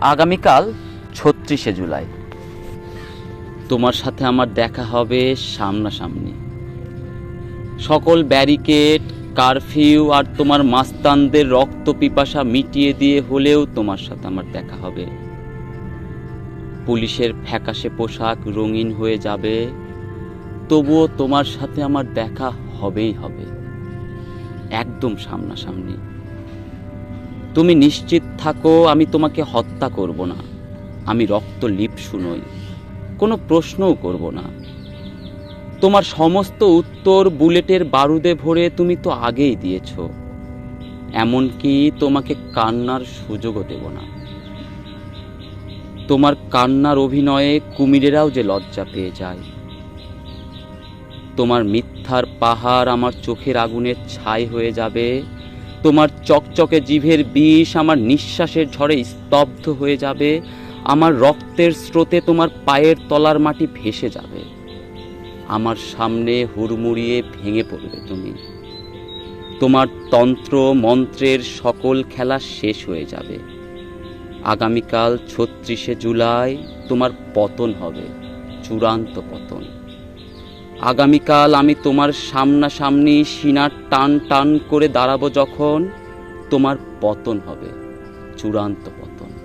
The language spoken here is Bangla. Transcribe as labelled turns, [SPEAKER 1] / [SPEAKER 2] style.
[SPEAKER 1] আগামীকাল ছত্রিশে জুলাই। তোমার সাথে আমার দেখা হবে সামনাসামনি। সকল ব্যারিকেড, কারফিউ আর তোমার মাস্তানদের রক্ত পিপাসা মিটিয়ে দিয়ে হলেও তোমার সাথে আমার দেখা হবে। পুলিশের ফ্যাকাশে পোশাক রঙিন হয়ে যাবে। তবুও তোমার সাথে আমার দেখা হবেই হবে। একদম সামনাসামনি। তুমি নিশ্চিত থাকো, আমি তোমাকে হত্যা করব না। আমি রক্ত লিপসু নই, কোনো প্রশ্নও করব না। তোমার সমস্ত উত্তর বুলেটের বারুদে ভরে তুমি তো আগেই দিয়েছ। এমনকি তোমাকে কান্নার সুযোগও দেব না। তোমার কান্নার অভিনয়ে কুমিরেরাও যে লজ্জা পেয়ে যায়। তোমার মিথ্যার পাহাড় আমার চোখের আগুনের ছাই হয়ে যাবে। তোমার চকচকে জিভের বিষ আমার নিঃশ্বাসের ঝড়ে স্তব্ধ হয়ে যাবে। আমার রক্তের স্রোতে তোমার পায়ের তলার মাটি ভেসে যাবে। আমার সামনে হুড়মুড়িয়ে ভেঙে পড়বে তুমি। তোমার তন্ত্র মন্ত্রের সকল খেলা শেষ হয়ে যাবে। আগামীকাল ছত্রিশে জুলাই তোমার পতন হবে, চূড়ান্ত পতন। আগামীকাল আমি তোমার সামনাসামনি সিনার টান টান করে দাঁড়াবো যখন তোমার পতন হবে, চূড়ান্ত পতন।